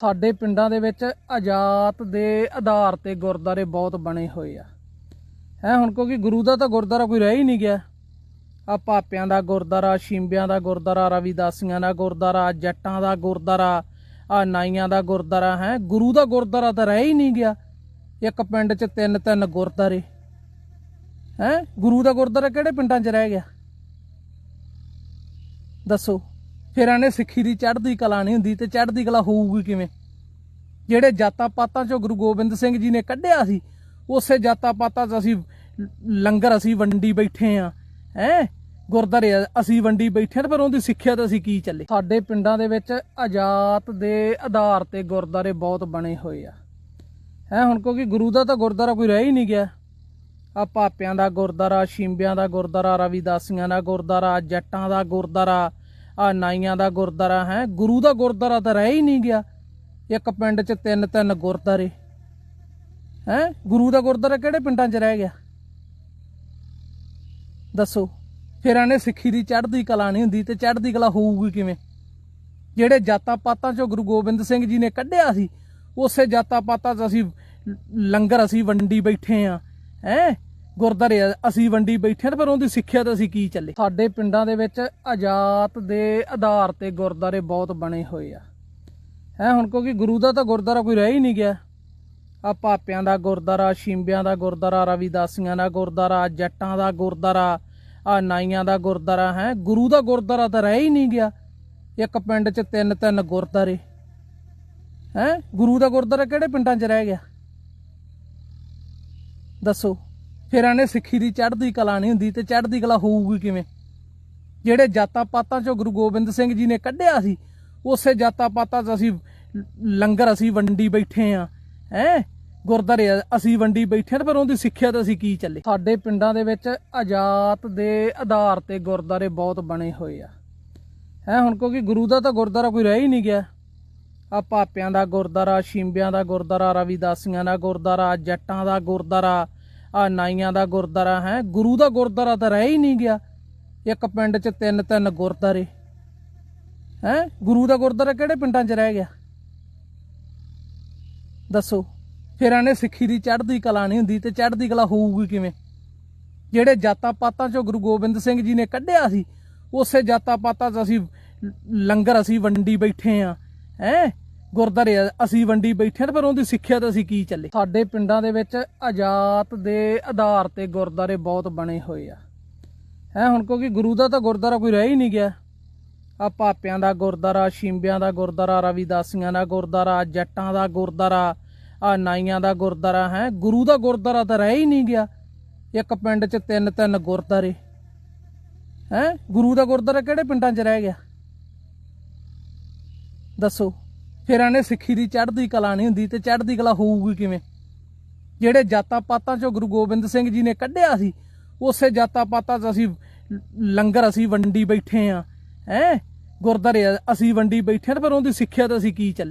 ਸਾਡੇ ਪਿੰਡਾਂ ਦੇ ਵਿੱਚ ਆਜ਼ਾਦ ਦੇ ਆਧਾਰ ਤੇ ਗੁਰਦਾਰੇ ਬਹੁਤ ਬਣੇ ਹੋਏ ਆ। ਹੈ, ਹੁਣ ਕਿਉਂਕਿ ਗੁਰੂ ਦਾ ਤਾਂ ਗੁਰਦਾਰਾ ਕੋਈ ਰਹਿ ਹੀ ਨਹੀਂ ਗਿਆ। ਆ ਪਾਪਿਆਂ ਦਾ ਗੁਰਦਾਰਾ, ਸ਼ਿੰਬਿਆਂ ਦਾ ਗੁਰਦਾਰਾ, ਰਵਿਦਾਸੀਆਂ ਦਾ ਗੁਰਦਾਰਾ, ਜੱਟਾਂ ਦਾ ਗੁਰਦਾਰਾ ਆ ਨਾਈਆਂ ਦਾ ਗੁਰਦਾਰਾ, ਹੈ, ਗੁਰੂ ਦਾ ਗੁਰਦਾਰਾ ਤਾਂ ਰਹਿ ਹੀ ਨਹੀਂ ਗਿਆ। ਇੱਕ ਪਿੰਡ 'ਚ ਤਿੰਨ ਤਿੰਨ ਗੁਰਦਾਰੇ। ਹੈ, ਗੁਰੂ ਦਾ ਗੁਰਦਾਰਾ ਕਿਹੜੇ ਪਿੰਡਾਂ 'ਚ ਰਹਿ ਗਿਆ? ਦੱਸੋ। ਫਿਰ ਆਨੇ ਸਿੱਖੀ ਦੀ, ਚੜ੍ਹਦੀ ਕਲਾ ਨਹੀਂ ਹੁੰਦੀ ਤੇ ਚੜ੍ਹਦੀ ਕਲਾ ਹੋਊਗੀ ਕਿਵੇਂ? ਜਿਹੜੇ ਜਾਤਾਂ ਪਾਤਾਂ ਚੋਂ ਗੁਰੂ ਗੋਬਿੰਦ ਸਿੰਘ ਜੀ ਨੇ ਕੱਢਿਆ ਸੀ, ਉਸੇ ਜਾਤਾਂ ਪਾਤਾਂ 'ਚ ਅਸੀਂ ਲੰਗਰ, ਅਸੀਂ ਵੰਡੀ ਬੈਠੇ ਆ, ਹੈ? ਗੁਰਦਾਰੇ ਅਸੀਂ ਵੰਡੀ ਬੈਠੇ ਤੇ ਪਰ ਉਹਦੀ ਸਿੱਖਿਆ ਤਾਂ ਅਸੀਂ ਕੀ ਚੱਲੇ? ਸਾਡੇ ਪਿੰਡਾਂ ਦੇ ਵਿੱਚ ਆਜ਼ਾਦ ਦੇ ਆਧਾਰ ਤੇ ਗੁਰਦਾਰੇ ਬਹੁਤ ਬਣੇ ਹੋਏ ਆ। ਹੈ, ਹੁਣ ਕਿਉਂਕਿ ਗੁਰੂ ਦਾ ਤਾਂ ਗੁਰਦਾਰਾ ਕੋਈ ਰਹਿ ਹੀ ਨਹੀਂ ਗਿਆ। ਆ ਪਾਪਿਆਂ ਦਾ ਗੁਰਦਾਰਾ ਸ਼ਿੰਬਿਆਂ ਦਾ ਗੁਰਦਾਰਾ ਰਵਿਦਾਸੀਆਂ ਦਾ ਗੁਰਦਾਰਾ ਜੱਟਾਂ ਦਾ ਗੁਰਦਾਰਾ ਆ ਨਾਈਆਂ ਦਾ ਗੁਰਦਾਰਾ ਹੈ, ਗੁਰੂ ਦਾ ਗੁਰਦਾਰਾ ਤਾਂ ਰਹਿ ਹੀ ਨਹੀਂ ਗਿਆ। ਇੱਕ ਪਿੰਡ 'ਚ ਤਿੰਨ ਤਿੰਨ ਗੁਰਦਾਰੇ ਹੈ? ਗੁਰੂ ਦਾ ਗੁਰਦਾਰਾ ਕਿਹੜੇ ਪਿੰਡਾਂ 'ਚ ਰਹਿ ਗਿਆ? ਦੱਸੋ। ਫਿਰ ਆਨੇ ਸਿੱਖੀ ਦੀ ਚੜ੍ਹਦੀ ਕਲਾ ਨਹੀਂ ਹੁੰਦੀ ਤੇ ਚੜ੍ਹਦੀ ਕਲਾ ਹੋਊਗੀ ਕਿਵੇਂ? ਜਿਹੜੇ ਜਾਤਾਂ ਪਾਤਾਂ ਚੋਂ ਗੁਰੂ ਗੋਬਿੰਦ ਸਿੰਘ ਜੀ ਨੇ ਕੱਢਿਆ ਸੀ, ਉਸੇ ਜਾਤਾਂ ਪਾਤਾਂ 'ਚ ਅਸੀਂ ਲੰਗਰ ਅਸੀਂ ਵੰਡੀ ਬੈਠੇ ਆ। ਹੈ? ਗੁਰਦਾਰੇ ਅਸੀਂ ਵੰਡੀ ਬੈਠੇ ਤੇ ਪਰ ਉਹਦੀ ਸਿੱਖਿਆ ਤਾਂ ਅਸੀਂ ਕੀ ਚੱਲੇ? ਸਾਡੇ ਪਿੰਡਾਂ ਦੇ ਵਿੱਚ ਆਜ਼ਾਦ ਦੇ ਆਧਾਰ ਤੇ ਗੁਰਦਾਰੇ ਬਹੁਤ ਬਣੇ ਹੋਏ ਆ। ਹੈ, ਹੁਣ ਕਿਉਂਕਿ ਗੁਰੂ ਦਾ ਤਾਂ ਗੁਰਦਾਰਾ ਕੋਈ ਰਹਿ ਹੀ ਨਹੀਂ ਗਿਆ। ਆ ਪਾਪਿਆਂ ਦਾ ਗੁਰਦਾਰਾ, ਸ਼ਿੰਬਿਆਂ ਦਾ ਗੁਰਦਾਰਾ, ਰਵਿਦਾਸੀਆਂ ਦਾ ਗੁਰਦਾਰਾ, ਜੱਟਾਂ ਦਾ ਗੁਰਦਾਰਾ ਆ ਨਾਈਆਂ ਦਾ ਗੁਰਦਾਰਾ, ਹੈ, ਗੁਰੂ ਦਾ ਗੁਰਦਾਰਾ ਤਾਂ ਰਹਿ ਹੀ ਨਹੀਂ ਗਿਆ। ਇੱਕ ਪਿੰਡ 'ਚ ਤਿੰਨ ਤਿੰਨ ਗੁਰਦਾਰੇ। ਹੈ, ਗੁਰੂ ਦਾ ਗੁਰਦਾਰਾ ਕਿਹੜੇ ਪਿੰਡਾਂ 'ਚ ਰਹਿ ਗਿਆ? ਦੱਸੋ। ਫਿਰ ਆਨੇ ਸਿੱਖੀ ਦੀ ਚੜ੍ਹਦੀ ਕਲਾ ਨਹੀਂ ਹੁੰਦੀ ਤੇ ਚੜ੍ਹਦੀ ਕਲਾ ਹੋਊਗੀ ਕਿਵੇਂ? ਜਿਹੜੇ ਜਾਤਾਂ ਪਾਤਾਂ ਚੋਂ ਗੁਰੂ ਗੋਬਿੰਦ ਸਿੰਘ ਜੀ ਨੇ ਕੱਢਿਆ ਸੀ, ਉਸੇ ਜਾਤਾਂ ਪਾਤਾਂ 'ਚ ਅਸੀਂ ਲੰਗਰ, ਅਸੀਂ ਵੰਡੀ ਬੈਠੇ ਆ, ਹੈ? ਗੁਰਦਾਰੇ ਅਸੀਂ ਵੰਡੀ ਬੈਠੇ ਤੇ ਪਰ ਉਹਦੀ ਸਿੱਖਿਆ ਤਾਂ ਅਸੀਂ ਕੀ ਚੱਲੇ? ਸਾਡੇ ਪਿੰਡਾਂ ਦੇ ਵਿੱਚ ਆਜ਼ਾਦ ਦੇ ਆਧਾਰ ਤੇ ਗੁਰਦਾਰੇ ਬਹੁਤ ਬਣੇ ਹੋਏ ਆ। ਹੈ, ਹੁਣ ਕਿਉਂਕਿ ਗੁਰੂ ਦਾ ਤਾਂ ਗੁਰਦਾਰਾ ਕੋਈ ਰਹਿ ਹੀ ਨਹੀਂ ਗਿਆ। ਆ ਪਾਪਿਆਂ ਦਾ ਗੁਰਦਾਰਾ, ਸ਼ਿੰਬਿਆਂ ਦਾ ਗੁਰਦਾਰਾ, ਰਵਿਦਾਸੀਆਂ ਦਾ ਗੁਰਦਾਰਾ, ਜੱਟਾਂ ਦਾ ਗੁਰਦਾਰਾ ਆ ਨਾਈਆਂ ਦਾ ਗੁਰਦਾਰਾ ਹੈ, ਗੁਰੂ ਦਾ ਗੁਰਦਾਰਾ ਤਾਂ ਰਹਿ ਹੀ ਨਹੀਂ ਗਿਆ। ਇੱਕ ਪਿੰਡ 'ਚ ਤਿੰਨ ਤਿੰਨ ਗੁਰਦਾਰੇ ਹੈ? ਗੁਰੂ ਦਾ ਗੁਰਦਾਰਾ ਕਿਹੜੇ ਪਿੰਡਾਂ 'ਚ ਰਹਿ ਗਿਆ? ਦੱਸੋ। ਫਿਰ ਆਨੇ ਸਿੱਖੀ ਦੀ ਚੜ੍ਹਦੀ ਕਲਾ ਨਹੀਂ ਹੁੰਦੀ ਤੇ ਚੜ੍ਹਦੀ ਕਲਾ ਹੋਊਗੀ ਕਿਵੇਂ? ਜਿਹੜੇ ਜਾਤਾਂ ਪਾਤਾਂ ਚੋਂ ਗੁਰੂ ਗੋਬਿੰਦ ਸਿੰਘ ਜੀ ਨੇ ਕੱਢਿਆ ਸੀ, ਉਸੇ ਜਾਤਾਂ ਪਾਤਾਂ 'ਚ ਅਸੀਂ ਲੰਗਰ ਅਸੀਂ ਵੰਡੀ ਬੈਠੇ ਆ। ਹੈ? ਗੁਰਦਾਰੇ ਅਸੀਂ ਵੰਡੀ ਬੈਠੇ ਤੇ ਪਰ ਉਹਦੀ ਸਿੱਖਿਆ ਤਾਂ ਅਸੀਂ ਕੀ ਚੱਲੇ? ਸਾਡੇ ਪਿੰਡਾਂ ਦੇ ਵਿੱਚ ਆਜ਼ਾਦ ਦੇ ਆਧਾਰ ਤੇ ਗੁਰਦਾਰੇ ਬਹੁਤ ਬਣੇ ਹੋਏ ਆ। ਹੈ, ਹੁਣ ਕਿਉਂਕਿ ਗੁਰੂ ਦਾ ਤਾਂ ਗੁਰਦਾਰਾ ਕੋਈ ਰਹਿ ਹੀ ਨਹੀਂ ਗਿਆ। ਆ ਪਾਪਿਆਂ ਦਾ ਗੁਰਦਾਰਾ ਸ਼ਿੰਬਿਆਂ ਦਾ ਗੁਰਦਾਰਾ ਰਵਿਦਾਸੀਆਂ ਦਾ ਗੁਰਦਾਰਾ ਜੱਟਾਂ ਦਾ ਗੁਰਦਾਰਾ ਆ ਨਾਈਆਂ ਦਾ ਗੁਰਦਾਰਾ ਹੈ, ਗੁਰੂ ਦਾ ਗੁਰਦਾਰਾ ਤਾਂ ਰਹਿ ਹੀ ਨਹੀਂ ਗਿਆ। ਇੱਕ ਪਿੰਡ 'ਚ ਤਿੰਨ ਤਿੰਨ ਗੁਰਦਾਰੇ ਹੈ, ਗੁਰੂ ਦਾ ਗੁਰਦਾਰਾ ਕਿਹੜੇ ਪਿੰਡਾਂ 'ਚ ਰਹਿ ਗਿਆ? ਦੱਸੋ। ਫਿਰ ਆਨੇ ਸਿੱਖੀ ਦੀ ਚੜ੍ਹਦੀ ਕਲਾ ਨਹੀਂ ਹੁੰਦੀ ਤੇ ਚੜ੍ਹਦੀ ਕਲਾ ਹੋਊਗੀ ਕਿਵੇਂ? ਜਿਹੜੇ ਜਾਤਾਂ ਪਾਤਾਂ ਚੋਂ ਗੁਰੂ ਗੋਬਿੰਦ ਸਿੰਘ ਜੀ ਨੇ ਕੱਢਿਆ ਸੀ, ਉਸੇ ਜਾਤਾਂ ਪਾਤਾਂ 'ਚ ਅਸੀਂ ਲੰਗਰ, ਅਸੀਂ ਵੰਡੀ ਬੈਠੇ ਆ, ਹੈ? ਗੁਰਦਾਰੇ ਅਸੀਂ ਵੰਡੀ ਬੈਠੇ ਤੇ ਫਿਰ ਉਹਦੀ ਸਿੱਖਿਆ ਤਾਂ ਅਸੀਂ ਕੀ ਚੱਲੇ?